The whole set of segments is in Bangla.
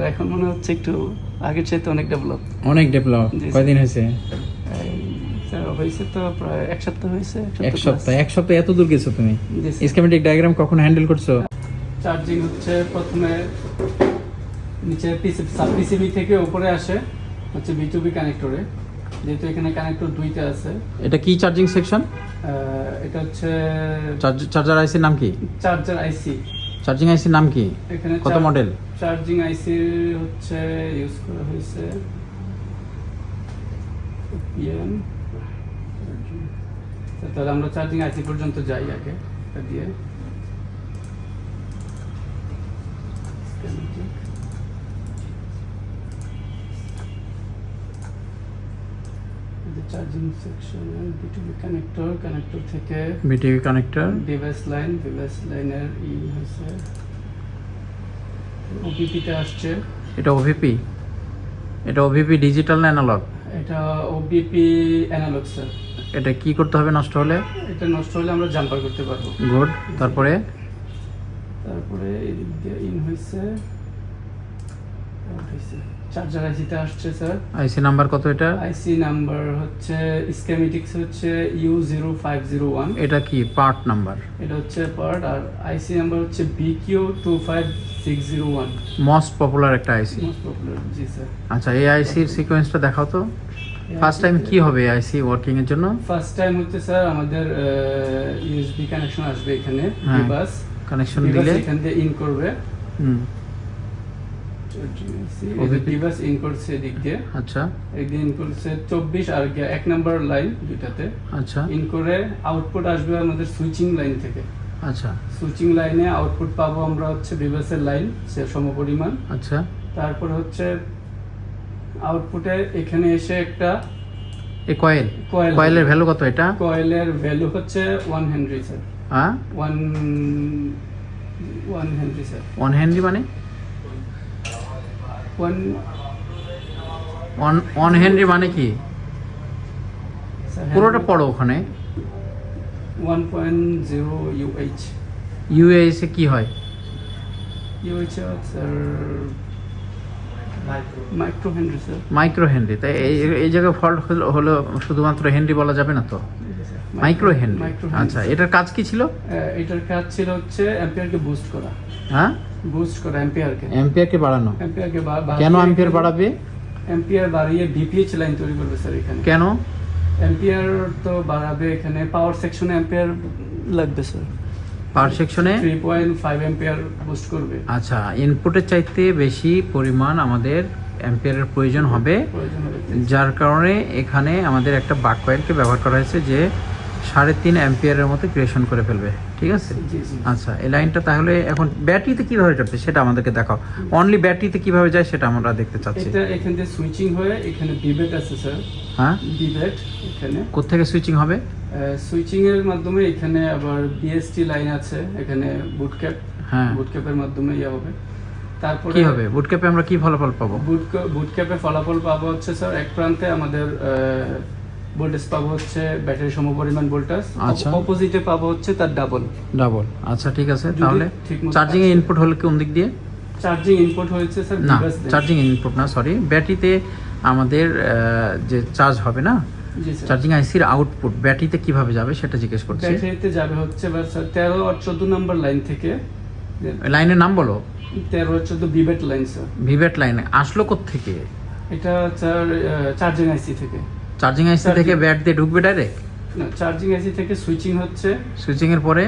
স্যার এখন মনে হচ্ছে একটু আগের চাইতে অনেক ডেভেলপ অনেক ডেভেলপ কয়দিন হয়েছে? হয়েছে তো প্রায় এক সপ্তাহ হয়েছে এক সপ্তাহ এক সপ্তাহ এত দূর গেছো তুমি? স্কেমেটিক ডায়াগ্রাম কখন হ্যান্ডেল করছ? চার্জিং হচ্ছে প্রথমে নিচে পিসি সাব পিসিবি থেকে উপরে আসে হচ্ছে বিটুবি কানেক্টরে যেহেতু এখানে কানেক্টর দুইটা আছে। এটা কি চার্জিং সেকশন এটা হচ্ছে চার্জার আইসির নাম কি? চার্জার আইসি চার্জিং আইসির নাম কি? এখানে কত মডেল চার্জিং আইসি হচ্ছে ইউজ করা হয়েছে। তাহলে আমরা চার্জিং আইসি পর্যন্ত যাই আগে দিয়ে। চার্জিং সেকশন বিটুবি কানেক্টর কানেক্টর থেকে BTV connector device line device লাইনের ই হয়েছে। ওপিপিতে আসছে। এটা ওভিপি এটা ওভিপি ডিজিটাল না অ্যানালগ এটা ওবিপি অ্যানালগ স্যার এটা কি করতে হবে নষ্ট হলে? এটা নষ্ট হলে আমরা জাম্পার করতে পারব। গুড তারপরে? তারপরে এদিক দিয়ে ইন হয়েছে। চার্জার আইসিতে আসছে স্যার। আইসি নাম্বার কত এটা? আইসি নাম্বার হচ্ছে স্কেমেটিক্স হচ্ছে U zero five zero one এটা কি পার্ট নাম্বার? এটা হচ্ছে পার্ট আর আইসি নাম্বার হচ্ছে BQ two five six zero one most popular একটা আইসি। মোস্ট পপুলার জি স্যার। আচ্ছা এই আইসির সিকোয়েন্সটা দেখাও তো। ফার্স্ট টাইম কি হবে আইসি ওয়ার্কিং এর জন্য? ফার্স্ট টাইম হচ্ছে স্যার আমাদের ইউএসবি কানেকশন আসবে এখানে হ্যাঁ। বাস কানেকশন দিলে। এখান দিয়ে ইন করবে। হুম। ডিভাইস ইন করছে এদিক দিয়ে। আচ্ছা। একদিন ইন করছে চব্বিশ আর এক নাম্বার লাইন দুইটাতে। আচ্ছা। ইন করে আউটপুট আসবে আমাদের সুইচিং লাইন থেকে। আচ্ছা। সুইচিং লাইনে আউটপুট পাবো আমরা হচ্ছে ডিভাইসের লাইন সে সমপরিমাণ। আচ্ছা। তারপর হচ্ছে আউটপুটে এখানে এসে একটা এই কয়েল কয়েল কয়েলের ভ্যালু কত এটা? কয়েলের ভ্যালু হচ্ছে ওয়ান হেনরি স্যার হ্যাঁ? One one henry sir one henry মানে? ওয়ান ওয়ান ওয়ান হেনরি মানে কি? পুরোটা পড়ো ওখানে। One point zero U H এ কি হয়? U H sir micro henry sir micro henry তাই এই এই জায়গায় ফল্ট হলো শুধুমাত্র হেনরি বলা যাবে না তো? মাইক্রো হেনরি মাইক্রো আচ্ছা এটার কাজ কি ছিল? এটার কাজ ছিল হচ্ছে অ্যাম্পিয়ারকে বুস্ট করা। হ্যাঁ? বুস্ট করা অ্যাম্পিয়ারকে অ্যাম্পিয়ারকে বাড়ানো? অ্যাম্পিয়ারকে কেন অ্যাম্পিয়ার বাড়াবে? অ্যাম্পিয়ার বাড়িয়ে ভিপিএইচ লাইন তৈরি করবে স্যার এখানে। কেন? অ্যাম্পিয়ার তো বাড়াবে এখানে পাওয়ার সেকশনে অ্যাম্পিয়ার লাগবে স্যার পার সেকশনে three point five ampere boost করবে। আচ্ছা ইনপুটের চাইতে বেশি পরিমাণ আমাদের অ্যাম্পিয়ারের প্রয়োজন হবে। প্রয়োজন হবে। যার কারণে এখানে আমাদের একটা বাক কয়েলকে ব্যবহার করা হয়েছে যে সাড়ে তিন অ্যাম্পিয়ারের মতো ক্রিয়েশন করে ফেলবে ঠিক আছে? আচ্ছা এই লাইনটা তাহলে এখন ব্যাটারিতে কীভাবে যাবে সেটা আমাদেরকে দেখাও। অনলি ব্যাটারিতে কীভাবে যায় সেটা আমরা দেখতে চাচ্ছি। এটা এখান থেকে সুইচিং হয়ে এখানে বিবেট আছে স্যার হ্যাঁ? বিবেট এখানে। কোথেকে সুইচিং হবে? সুইচিং এর মাধ্যমে এখানে আবার বিএসটি লাইন আছে এখানে বুটক্যাপ হ্যাঁ। বুটক্যাপের মাধ্যমে ইয়ে হবে। তারপরে কি হবে? বুটক্যাপে আমরা কি ফলাফল পাবো? বুটক্যাপে ফলাফল পাবো হচ্ছে স্যার এক প্রান্তে আমাদের ভোল্টেজ পাবো হচ্ছে ব্যাটারি সমপরিমাণ ভোল্টেজ আচ্ছা। অপোজিটে পাবো হচ্ছে তার ডাবল ডাবল আচ্ছা ঠিক আছে তাহলে চার্জিং ইনপুট হলে কোন দিক দিয়ে? চার্জিং ইনপুট হয়েছে স্যার না চার্জিং ইনপুট না সরি ব্যাটারিতে আমাদের যে চার্জ হবে না? চার্জিং আইসির আউটপুট ব্যাটারিতে কীভাবে যাবে সেটা জিজ্ঞেস করছি। ব্যাটারিতে যাবে হচ্ছে স্যার তেরো আর চোদ্দ নম্বর লাইন থেকে। লাইনের নাম বলো। তেরো আর চোদ্দ বিবেট লাইন স্যার ভিভেট লাইনে আসলো থেকে এটা স্যার চার্জিং আইসি থেকে। চার্জিং আইসি থেকে ব্যাট দিয়ে ঢুকবে ডাইরেক্ট না চার্জিং আইসি থেকে সুইচিং হচ্ছে। সুইচিং এর পরে?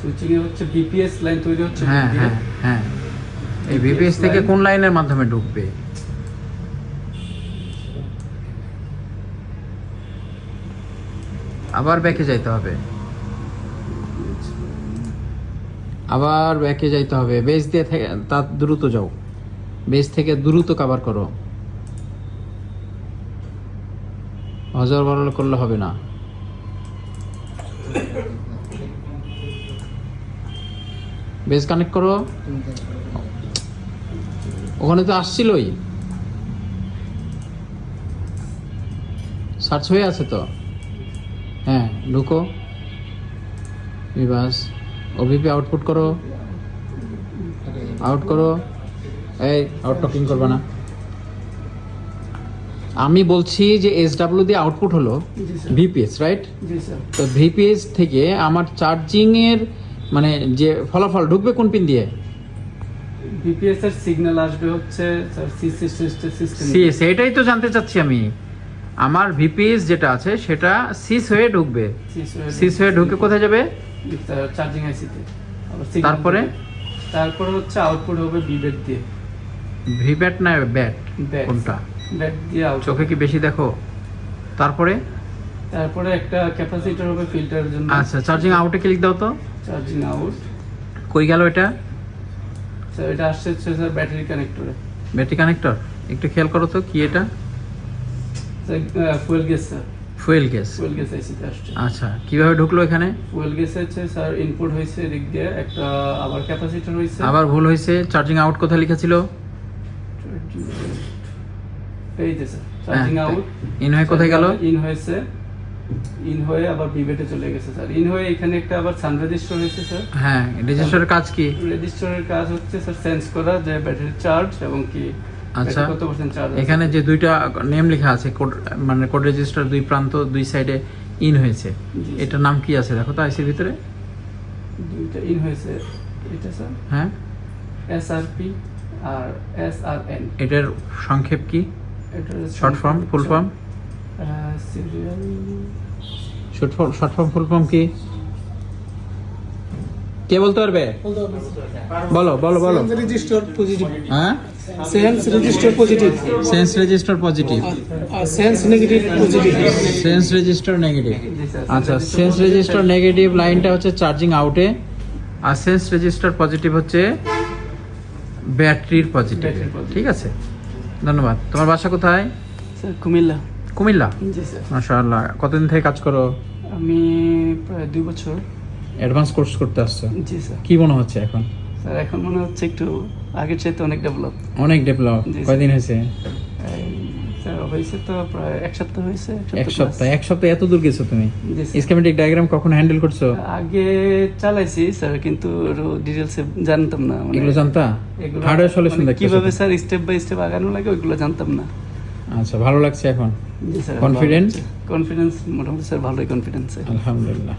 সুইচিং এ হচ্ছে বিপিএস লাইন তৈরি হচ্ছে। হ্যাঁ হ্যাঁ হ্যাঁ। এই ভিপিএস থেকে কোন লাইনের মাধ্যমে ঢুকবে? আবার ব্যাকে যাইতে হবে। আবার ব্যাকে যাইতে হবে। বেস দিয়ে থেকে তা দ্রুত যাও। বেস থেকে দ্রুত কাভার করো। হজর বরল করলে হবে না। বেস কানেক্ট করো। ওখানে তো আসছিলই। সার্চ হয়ে আছে তো। হ্যাঁ ঢুকো। বিবাস ওবিপি আউটপুট করো। আউট করো। এই আউট টকিং করবে না। আমি বলছি যে এস ডাব্লিউ দিয়ে আউটপুট হলো ভিপিএস রাইট তো ভিপিএস থেকে আমার চার্জিং এর মানে যে ফলাফল ঢুকবে কোন পিন দিয়ে? বিপিএস এর সিগন্যাল আসবে হচ্ছে স্যার সিসি সিস্টেম সিএস এটাই তো জানতে চাচ্ছি আমি। আমার ভিপিএস যেটা আছে সেটা সিস হয়ে ঢুকবে। সিস হয়ে ঢুকে কোথায় যাবে? চার্জিং আইসিতে তারপরে? তারপরে হচ্ছে আউটপুট হবে বিবেট দিয়ে। ভিব্যাট না ব্যাট কোনটা? চোখে কি বেশি দেখো? তারপরে? তারপরে একটা ক্যাপাসিটর হবে ফিল্টারের জন্য। আচ্ছা চার্জিং আউটে ক্লিক দাও তো। চার্জিং আউট কই গেল এটা? স্যার এটা আসছে স্যার ব্যাটারি কানেক্টরে ব্যাটারি কানেক্টর একটু খেয়াল করো তো কি এটা? Fuel gas sir fuel gas fuel gas আইসিতে আসছে। আচ্ছা কীভাবে ঢুকলো এখানে? ফুয়েল গ্যাস হচ্ছে স্যার ইনপুট হয়েছে এদিক দিয়ে একটা আবার ক্যাপাসিটর হয়েছে। আবার ভুল হয়েছে চার্জিং আউট কোথায় লিখেছিল? এই যে চার্জিং আউট ইন হয়ে কোথায় গেল? ইন হয়েছে ইন হয়ে আবার বিবেটে চলে গেছে স্যার ইন হয়ে এখানে একটা আবার সান রেজিস্টার হয়েছে স্যার হ্যাঁ রেজিস্টারের কাজ কি? রেজিস্টারের কাজ হচ্ছে স্যার সেন্স করা যে ব্যাটারি চার্জ এবং কি আচ্ছা। এখানে যে দুইটা নেম লেখা আছে কোড মানে কোড রেজিস্টার দুই প্রান্ত দুই সাইডে ইন হয়েছে। এটার নাম কি আছে? দেখো তো আইসির ভিতরে। দুইটা ইন হয়েছে। এটা স্যার হ্যাঁ। এসআরপি আর এসআরএন এটার সংক্ষেপ কি? Short form full form serial short form short form full form কি? কে বলতে পারবে? বলো বলো বলো। Register positive. হ্যাঁ? Sense register positive. Sense register positive sense negative positive. Sense register negative আচ্ছা সেন্স রেজিস্টার নেগেটিভ লাইনটা হচ্ছে চার্জিং আউটে আর সেন্স রেজিস্টার পজিটিভ হচ্ছে ব্যাটারির পজিটিভ ঠিক আছে? ধন্যবাদ। তোমার বাসা কোথায়? স্যার কুমিল্লা। কুমিল্লা? জি স্যার। মাশাআল্লাহ। কতদিন থেকে কাজ করো? আমি প্রায় দুই বছর। অ্যাডভান্স কোর্স করতে আসছো? জি স্যার। কি মনে হচ্ছে এখন? স্যার এখন মনে হচ্ছে একটু আগের চাইতে অনেক ডেভেলপ অনেক ডেভেলপ কয়দিন হয়েছে? হয়েছে তো প্রায় এক সপ্তাহ হয়েছে এক সপ্তাহ এক সপ্তাহ এত দূর গেছো তুমি? স্কেমেটিক ডায়াগ্রাম কখন হ্যান্ডেল করছ? আগে চালাইছি স্যার কিন্তু ডিটেলসে জানতাম না মানে এগুলো জানতা? হার্ডওয়্যার সলিউশন মানে কীভাবে স্যার স্টেপ বাই স্টেপ আগানো লাগে ওইগুলো জানতাম না। আচ্ছা ভালো লাগছে এখন? Confident? কনফিডেন্স মোটামুটি স্যার ভালোই কনফিডেন্স আলহামদুলিল্লাহ।